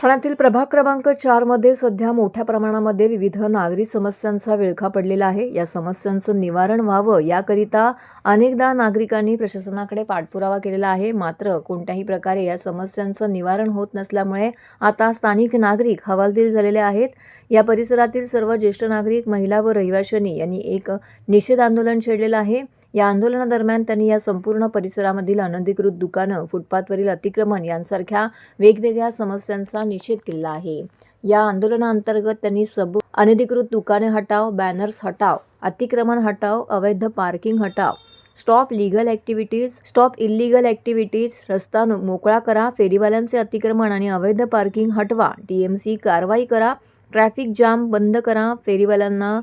ठाण्यातील प्रभाग क्रमांक चारमध्ये सध्या मोठ्या प्रमाणामध्ये विविध नागरी समस्यांचा विळखा पडलेला आहे. या समस्यांचं निवारण व्हावं याकरिता अनेकदा नागरिकांनी प्रशासनाकडे पाठपुरावा केलेला आहे. मात्र कोणत्याही प्रकारे या समस्यांचं निवारण होत नसल्यामुळे आता स्थानिक नागरिक हवालदिल झालेले आहेत. या परिसरातील सर्व ज्येष्ठ नागरिक महिला व रहिवाशांनी यांनी एक निषेध आंदोलन छेडलेलं आहे. या आंदोलनादरम्यान त्यांनी या संपूर्ण परिसरामधील अनधिकृत दुकानं फुटपाथवरील अतिक्रमण यांसारख्या वेगवेगळ्या समस्यांचा निषेध केला आहे. या आंदोलनाअंतर्गत त्यांनी सब अनधिकृत दुकाने हटाव बॅनर्स हटाव अतिक्रमण हटाव अवैध पार्किंग हटाव stop legal activities stop illegal activities रस्ता मोकळा करा फेरीवाल्यांचे अतिक्रमण आणि अवैध पार्किंग हटवा टी एम सी कारवाई करा ट्रॅफिक जाम बंद करा फेरीवाल्यांना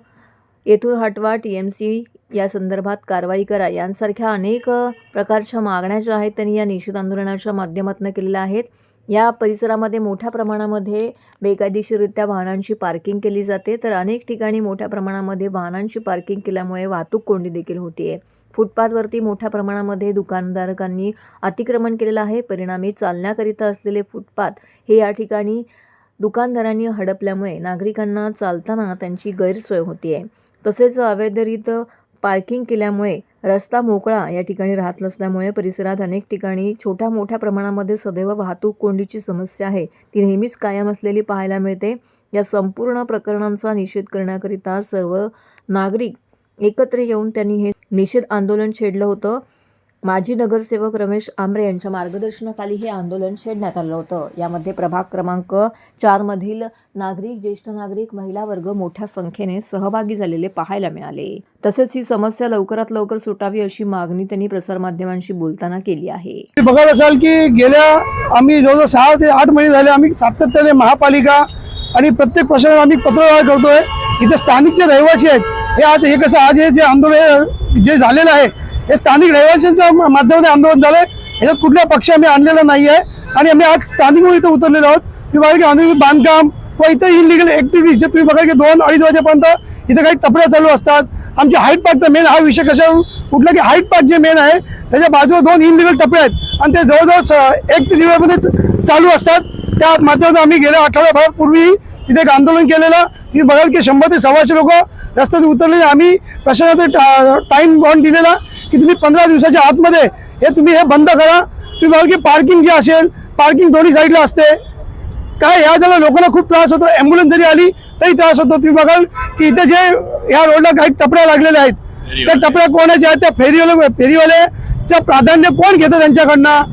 येथून हटवा टी एम सी या संदर्भात कारवाई करा. यांसारख्या अनेक प्रकारच्या मागण्या ज्या आहेत त्यांनी या निषेध आंदोलनाच्या माध्यमातून केलेल्या आहेत. या परिसरामध्ये मोठ्या प्रमाणामध्ये बेकायदेशीररित्या वाहनांची पार्किंग केली जाते. तर अनेक ठिकाणी मोठ्या प्रमाणामध्ये वाहनांची पार्किंग केल्यामुळे वाहतूक कोंडी देखील होतीये. फुटपाथवरती मोठ्या प्रमाणामध्ये दुकानदारकांनी अतिक्रमण केलेलं आहे. परिणामी चालण्याकरिता असलेले फुटपाथ हे या ठिकाणी दुकानदारांनी हडपल्यामुळे नागरिकांना चालताना त्यांची गैरसोय होती आहे तसेच अवैधरित पार्किंग केल्यामुळे रस्ता मोकळा या ठिकाणी राहत नसल्यामुळे परिसरात अनेक ठिकाणी छोट्या मोठ्या प्रमाणामध्ये सदैव वाहतूक कोंडीची समस्या आहे. ती नेहमीच कायम असलेली पाहायला मिळते. या संपूर्ण प्रकरणांचा निषेध करण्याकरिता सर्व नागरिक एकत्र येऊन त्यांनी हे निषेध आंदोलन छेडलं होतं. माजी नगरसेवक रमेश आमरे यांच्या मार्गदर्शनाखाली हे आंदोलन छेडण्यात आलं होतं. यामध्ये प्रभाग क्रमांक चारमधील नागरिक ज्येष्ठ नागरिक महिला वर्ग मोठ्या संख्येने सहभागी झालेले पाहायला मिळाले. तसेच ही समस्या लवकरात लवकर सुटावी अशी मागणी त्यांनी प्रसारमाध्यमांशी बोलताना केली आहे. तुम्ही बघत असाल की गेल्या आम्ही जवळजवळ सहा ते आठ महिने झाले आम्ही सातत्याने महापालिका आणि प्रत्येक प्रशासन आम्ही पत्रव्यवहार करतोय. इथे स्थानिक जे रहिवासी आहेत हे आज हे कसं आज हे जे आंदोलन जे झालेलं आहे हे स्थानिक रहिवाशांच्या माध्यमातून माध्यमाने आंदोलन आहे ह्याच्यात कुठला पक्ष आम्ही आणलेला नाही आहे. आणि आम्ही आज स्थानिक इथं उतरलेलो आहोत. तुम्ही बघा की अनधिकृत बांधकाम व इतर इलिगल ॲक्टिव्हिटीज जे तुम्ही बघा की दोन अडीच वाजेपर्यंत इथं काही टपऱ्या चालू असतात. आमच्या हाईट पार्कचा मेन हा विषय कशावर कुठला की हाईट पार्क जे मेन आहे त्याच्या बाजूला दोन इनलिगल टप्पे आहेत. आणि ते जवळजवळ एक ते चालू असतात. त्या माध्यमातून आम्ही गेल्या आठवड्याभरापूर्वी तिथे एक आंदोलन केलेलं. तिथे बघाल की शंभर ते सव्वाशे लोक रस्त्यात उतरलेले. आम्ही प्रशासनाचा टाईम बॉन्ड दिलेला. की तुम्ही पंधरा दिवसाच्या आतमध्ये हे तुम्ही हे बंद करा. तुम्ही बघाल की पार्किंग जे असेल पार्किंग दोन्ही साईडला असते. काय ह्या जरा लोकांना खूप त्रास होतो. ॲम्ब्युलन्स जरी आली तरी त्रास होतो. तुम्ही बघाल की इथे जे ह्या रोडला काही टपऱ्या लागलेल्या आहेत. त्या टपऱ्या कोणाच्या आहेत? त्या फेरीवाले फेरीवाले. प्राधान्य कोण घेतं त्यांच्याकडनं?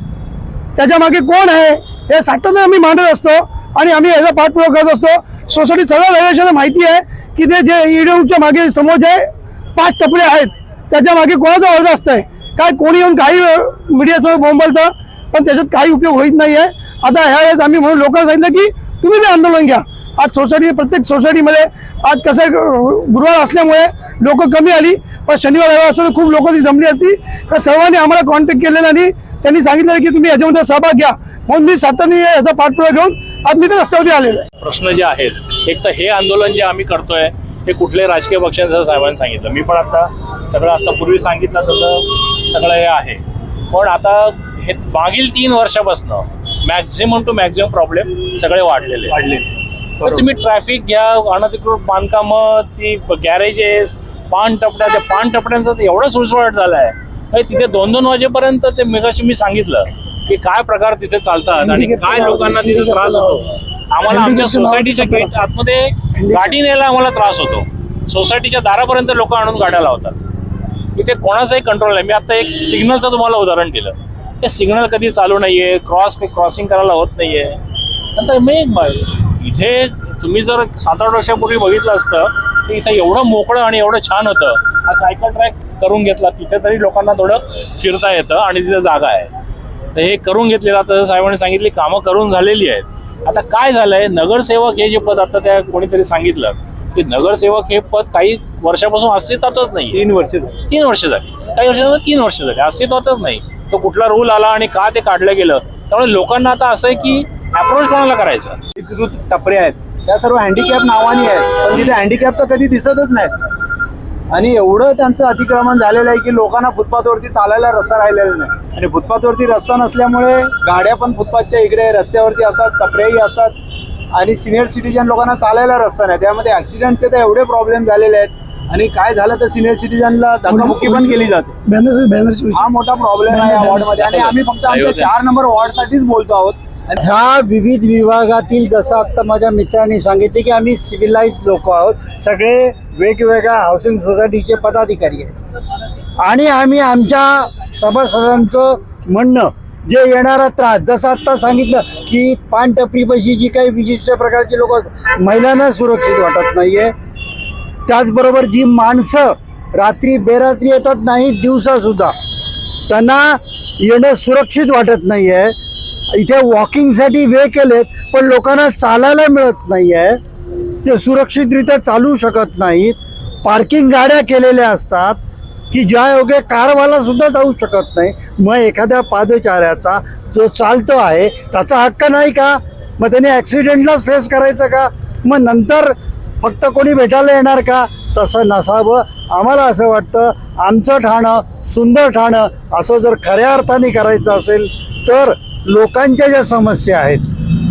त्याच्यामागे कोण आहे? हे सातत्याने आम्ही मांडत असतो आणि आम्ही याचा पाठपुरावा करत असतो. सोसायटी सगळ्या रहिवाशांना माहिती आहे की ते जे ईडीच्या मागे समोर जे पाच टपरे आहेत त्याच्यामागे कोणाचा अर्ज असतंय? काय कोणी येऊन काही मीडियासमोर बोंबलतं पण त्याच्यात काही उपयोग होत नाही आहे आता ह्या वेळेस आम्ही म्हणून लोकांना सांगितलं की तुम्ही ते आंदोलन घ्या. आज सोसायटी प्रत्येक सोसायटीमध्ये आज कसं गुरुवार असल्यामुळे लोक कमी आली. पण शनिवार रविवार असतं तर खूप लोक ती जमली असती. तर सर्वांनी आम्हाला कॉन्टॅक्ट केलेला आणि त्यांनी सांगितलं की तुम्ही याच्यामध्ये सहभाग घ्या. म्हणून मी सातत्याने याचा पाठपुरावा घेऊन आज मी तर रस्त्यावरती आलेलो आहे. प्रश्न जे आहेत एक तर हे आंदोलन जे आम्ही करतोय हे कुठले राजकीय पक्षांचं साहेबांनी सांगितलं. मी पण आता सगळं आता पूर्वी सांगितलं तसं सगळं हे आहे. पण आता हे मागील तीन वर्षापासून मॅक्झिमम टू मॅक्झिमम प्रॉब्लेम सगळे वाढलेले वाढले तर तुम्ही ट्रॅफिक घ्या अनधिकृत बांधकामं ती गॅरेजेस पान टपड्या त्या पान टपड्यांचा तर एवढा सुळसुळाट झाला आहे तिथे दोन दोन वाजेपर्यंत ते मेघाशी मी सांगितलं की काय प्रकार तिथे चालतात आणि काय लोकांना तिथे त्रास होतो. आम्हाला आमच्या सोसायटीच्या गेट आतमध्ये गाडी न्यायला आम्हाला त्रास होतो. सोसायटीच्या दारापर्यंत लोक आणून गाड्या लावतात. इथे कोणाचाही कंट्रोल नाही. मी आता एक सिग्नलचं तुम्हाला उदाहरण दिलं. ते सिग्नल कधी चालू नाहीये क्रॉस क्रॉसिंग करायला होत नाहीये. नंतर मी इथे तुम्ही जर सात आठ वर्षापूर्वी बघितलं असतं तर इथे एवढं मोकळं आणि एवढं छान होतं. हा सायकल ट्रॅक करून घेतला तिथे तरी लोकांना थोडं फिरता येतं आणि तिथे जागा आहे. तर हे करून घेतलेलं आता साहेबांनी सांगितली कामं करून झालेली आहेत. आता काय झालंय? नगरसेवक हे जे पद आता त्या कोणीतरी सांगितलं की नगरसेवक हे पद काही वर्षापासून अस्तित्वातच नाही. तीन वर्ष तीन वर्ष झाली. काही वर्षांना तीन वर्ष झाली. अस्तित्वातच नाही. तो कुठला रूल आला आणि का ते काढलं गेलं त्यामुळे लोकांना आता असं आहे की अप्रोच कोणाला करायचं? टपरे आहेत. त्या सर्व हँडिकॅप नावाने आहेत. पण तिथे हँडिकॅप तर कधी दिसतच नाहीत. आणि एवढं त्यांचं अतिक्रमण झालेलं आहे की लोकांना फुटपाथवरती चालायला रस्ता राहिलेला नाही. आणि फुटपाथवरती रस्ता नसल्यामुळे गाड्या पण फुटपाथच्या इकडे रस्त्यावरती असतात टपऱ्याही असतात. आणि सिनियर सिटीजन लोकांना चालायला रस्ता नाही. त्यामध्ये ॲक्सिडेंटचे तर एवढे प्रॉब्लेम झालेले आहेत. आणि काय झालं तर सिनियर सिटीजनला धक्काबुक्की पण केली जाते. बॅनर बॅनरची हा मोठा प्रॉब्लेम आहे या वॉर्डमध्ये. आणि आम्ही फक्त आमच्या चार नंबर वॉर्डसाठीच बोलतो आहोत. ह्या विविध विभागातील जसं आत्ता माझ्या मित्रांनी सांगितले की आम्ही सिव्हिलाइज लोक आहोत. सगळे वेगवेगळ्या हाऊसिंग सोसायटीचे पदाधिकारी आहेत. आणि आम्ही आमच्या सभासदांचं म्हणणं जे येणारा त्रास जसं आत्ता सांगितलं की पानटपरीपाशी जी काही विशिष्ट प्रकारची लोक महिलांना सुरक्षित वाटत नाहीये. त्याचबरोबर जी माणसं रात्री बेरात्री येतात नाही दिवसासुद्धा त्यांना येणं सुरक्षित वाटत नाही आहे इथे वॉकिंगसाठी वे केलेत पण लोकांना चालायला मिळत नाही आहे ते सुरक्षितरित्या चालू शकत नाहीत. पार्किंग गाड्या केलेल्या असतात की ज्या योगे कारवाला सुद्धा जाऊ शकत नाही. मग एखाद्या पादचाऱ्याचा जो चालतो आहे त्याचा हक्क नाही का? मग त्याने ॲक्सिडेंटलाच फेस करायचं का? मग नंतर फक्त कोणी भेटायला येणार का? तसं नसावं. आम्हाला असं वाटतं आमचं ठाणं सुंदर ठाणं असं जर खऱ्या अर्थाने करायचं असेल तर लोकांच्या ज्या समस्या आहेत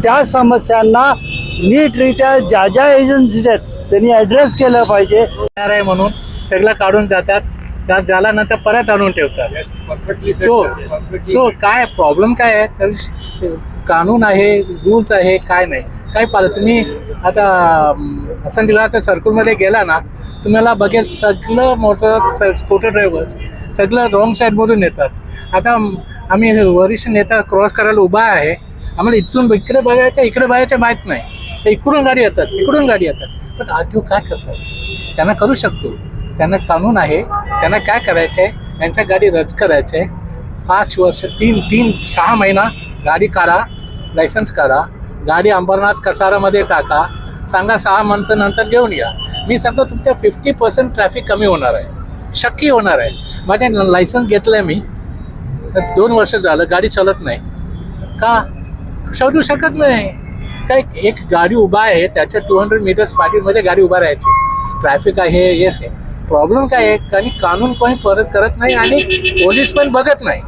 त्या समस्यांना नीटरित्या ज्या ज्या एजन्सीज आहेत त्यांनी ॲड्रेस केलं पाहिजे. येणार आहे म्हणून सगळं काढून जातात त्यात झाला नंतर परत आणून ठेवतात. तो सो काय प्रॉब्लेम काय आहे? तर कानून आहे रूल्स आहे काय नाही. काय पाहिलं? तुम्ही आता हसन दिलाच्या सर्कलमध्ये गेला ना तुम्हाला बघेल सगळं मोटर स्कूटर ड्रायव्हर्स सगळं रॉंग साईडमधून येतात. आता आम्ही वरिष्ठ नेता क्रॉस करायला उभा आहे. आम्हाला इथून इकडे बघायच्या इकडे बघायच्या माहीत नाही. तर इकडून गाडी येतात इकडून गाडी येतात. पण आर टी ओ काय करतात? त्यांना करू शकतो. त्यांना कानून आहे. त्यांना काय करायचं आहे त्यांच्या गाडी रद्द करायचं आहे पाच वर्ष तीन तीन सहा महिना गाडी काढा लायसन्स काढा. गाडी अंबरनाथ कसारामध्ये टाका. सांगा सहा मंथ नंतर घेऊन या. मी सांगतो तुमच्या फिफ्टी पर्सेंट ट्रॅफिक कमी होणार आहे. शक्य होणार आहे. माझ्या लायसन्स घेतलं आहे मी. दोन वर्ष झालं गाडी चालत नाही. का? शोधू शकत नाही. काय एक गाडी उभा आहे त्याच्या टू हंड्रेड मीटर्स पाठीमध्ये गाडी उभा राहायची. ट्रॅफिक आहे येस आहे. प्रॉब्लेम काय आहे? आणि कानून कोणी परत करत नाही आणि पोलीस पण बघत नाही.